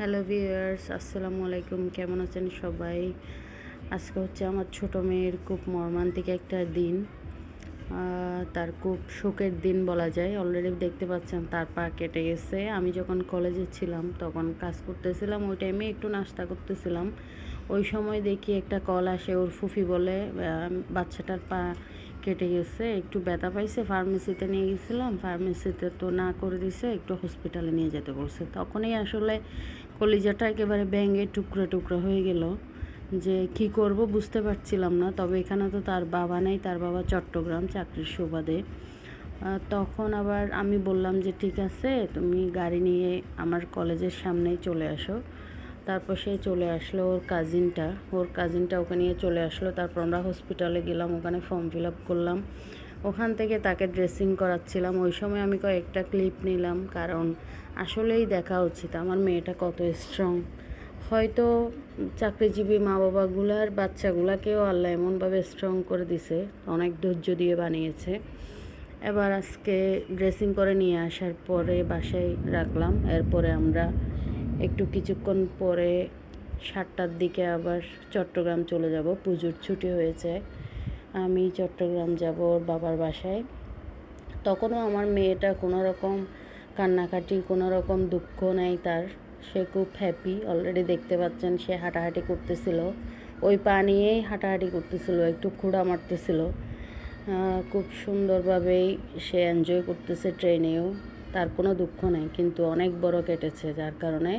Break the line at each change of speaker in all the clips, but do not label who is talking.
Hello viewers, আসসালামু আলাইকুম। কেমন আছেন সবাই? আজকে হচ্ছে আমার ছোট মেয়ের খুব মর্মান্তিক একটা দিন। তার খুব শোকের দিন বলা যায়। অলরেডি দেখতে পাচ্ছেন, তার পা কেটে গেছে। আমি যখন কলেজে ছিলাম, তখন কাজ করতেছিলাম। ওই টাইমে একটু নাস্তা করতেছিলাম। ওই সময় দেখি একটা কল আসে, ওর ফুফি বলে বাচ্চাটার পা কেটে গেছে, একটু ব্যথা পাইছে ফার্মেসিতে নিয়ে গেছিলাম। ফার্মেসিতে তো না করে দিছে, একটু হসপিটালে নিয়ে যেতে বলছে। তখনই আসলে কলিজাটা একেবারে ব্যাঙে টুকরো টুকরো হয়ে গেল যে কি করব বুঝতে পারছিলাম না। তবে এখানে তো তার বাবা নেই, তার বাবা চট্টগ্রাম, চাকরির সুবাদে। তখন আবার আমি বললাম যে, ঠিক আছে, তুমি গাড়ি নিয়ে আমার কলেজের সামনেই চলে আসো। তারপর সে চলে আসলো ওর কাজিনটা ওর কাজিনটা ওকে নিয়ে চলে আসলো। তারপর আমরা হসপিটালে গেলাম, ওখানে ফর্ম ফিল আপ করলাম। ওখান থেকে তাকে ড্রেসিং করাচ্ছিলাম। ওই সময় আমি কয়েকটা ক্লিপ নিলাম, কারণ আসলেই দেখা উচিত। আমার মেয়েটা কত স্ট্রং হয়তো চাকরিজীবী মা বাবাগুলার বাচ্চাগুলাকেও আল্লাহ এমনভাবে স্ট্রং করে দিছে, অনেক ধৈর্য দিয়ে বানিয়েছে। এবার আজকে ড্রেসিং করে নিয়ে আসার পরে বাসায় রাখলাম। এরপরে আমরা একটু কিছুক্ষণ পরে সাতটার দিকে আবার চট্টগ্রাম চলে যাব। পুজোর ছুটি হয়েছে। আমি চট্টগ্রাম যাব ওর বাবার বাসায়। তখনও আমার মেয়েটা কোনো রকম কান্নাকাটি, কোনো রকম দুঃখ নেই তার। সে খুব হ্যাপি অলরেডি দেখতে পাচ্ছেন সে হাঁটাহাঁটি করতেছিল। ওই পা নিয়েই হাঁটাহাঁটি করতেছিল, একটু খুঁড়া মারতেছিল। খুব সুন্দরভাবেই সে এনজয় করতেছে ট্রেনেও তার কোনো দুঃখ নেই, কিন্তু অনেক বড় কেটেছে। যার কারণে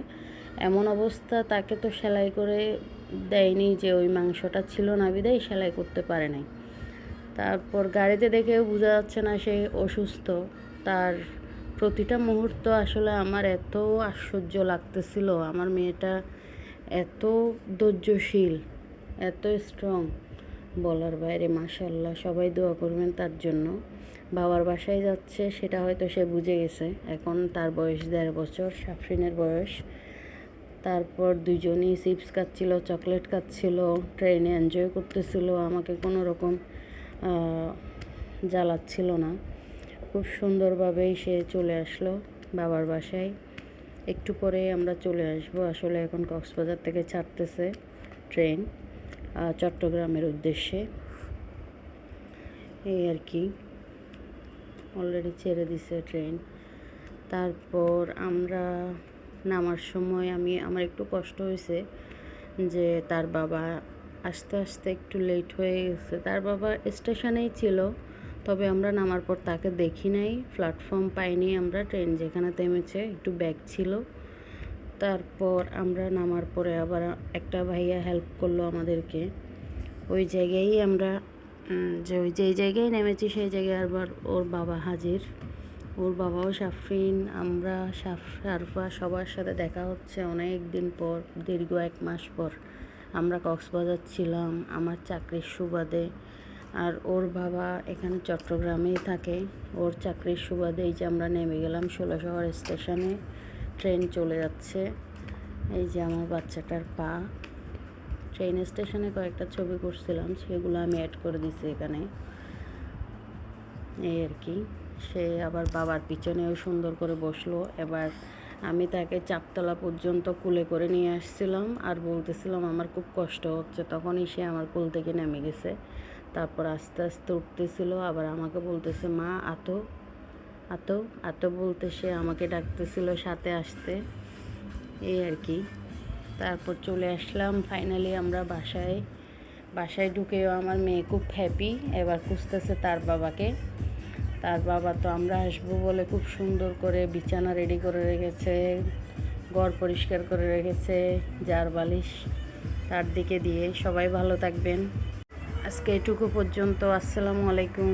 এমন অবস্থা তাকে তো সেলাই করে দেয়নি যে ওই মাংসটা ছিল না বিদায়, সেলাই করতে পারে নাই। তারপর গাড়িতে দেখেও বোঝা যাচ্ছে না সে অসুস্থ। তার প্রতিটা মুহূর্ত আসলে আমার এত আশ্চর্য লাগতেছিল। আমার মেয়েটা এত ধৈর্যশীল, এত স্ট্রং বলার বাইরে মাশাল্লাহ সবাই দোয়া করবেন তার জন্য। বাবার বাসায় যাচ্ছে, সেটা হয়তো সে বুঝে গেছে। এখন তার বয়স দেড় বছর, সাফরিনের বয়স। তারপর দুজনেই চিপস খাচ্ছিল, চকলেট খাচ্ছিল, ট্রেনে এনজয় করতেছিল। আমাকে কোনো রকম জ্বালাচ্ছিল না। খুব সুন্দরভাবেই সে চলে আসলো বাবার বাসায়। একটু পরে আমরা চলে আসব। আসলে এখন কক্সবাজার থেকে ছাড়তেছে ট্রেন চট্টগ্রামের উদ্দেশ্যে। এই আর কি। অলরেডি ছেড়ে দিছে ট্রেন। তারপর আমরা নামার সময় আমি, আমার একটু কষ্ট হয়েছে যে তার বাবা আস্তে আস্তে একটু লেট হয়ে গেছে। তার বাবা স্টেশনেই ছিল, তবে আমরা নামার পর তাকে দেখি নাই। প্ল্যাটফর্ম পাইনি আমরা ট্রেন যেখানে থেমেছে একটু ব্যাগ ছিল। তারপর আমরা নামার পরে আবার একটা ভাইয়া হেল্প করল আমাদেরকে। ওই জায়গায় আমরা যে ওই যেই জায়গায় নেমেছি সেই জায়গায় আবার ওর বাবা হাজির। ওর বাবাও সাফরিন, আমরা, সাফ, সারফা সবার সাথে দেখা হচ্ছে অনেক দিন পর, দীর্ঘ এক মাস পর। আমরা কক্সবাজার ছিলাম, আমার চাকরির সুবাদে। আর ওর বাবা এখানে চট্টগ্রামেই থাকে। ওর চাকরির সুবাদে এই যে আমরা নেমে গেলাম ষোলোশহর স্টেশনে। ট্রেন চলে যাচ্ছে। এই যে আমার বাচ্চাটার পা। ট্রেন স্টেশনে কয়েকটা ছবি করছিলাম, সেগুলো আমি অ্যাড করে দিছি এখানে। এই আর কি। সে আবার বাবার পিছনেও সুন্দর করে বসল। এবার আমি তাকে চাপতলা পর্যন্ত কুলে করে নিয়ে আসছিলাম আর বলতেছিলাম, আমার খুব কষ্ট হচ্ছে। তখনই সে আমার কুল থেকে নেমে গেছে। তারপর আস্তে আস্তে উঠতেছিল, আবার আমাকে বলতেছে, মা, আতো। আতো আতো বলতে সে আমাকে ডাকতেছিল সাথে আসতে। এই আর কি। তারপর চলে আসলাম। ফাইনালি আমরা বাসায় বাসায় ঢুকেও আমার মেয়ে খুব হ্যাপি এবার খুঁজতেছে তার বাবাকে। তার বাবা তো আমরা আসব বলে খুব সুন্দর করে বিছানা রেডি করে রেখেছে, ঘর পরিষ্কার করে রেখেছে, যার বালিশ তার দিকে দিয়ে। সবাই ভালো থাকবেন। আজকে এটুকু পর্যন্ত। আসসালামু আলাইকুম।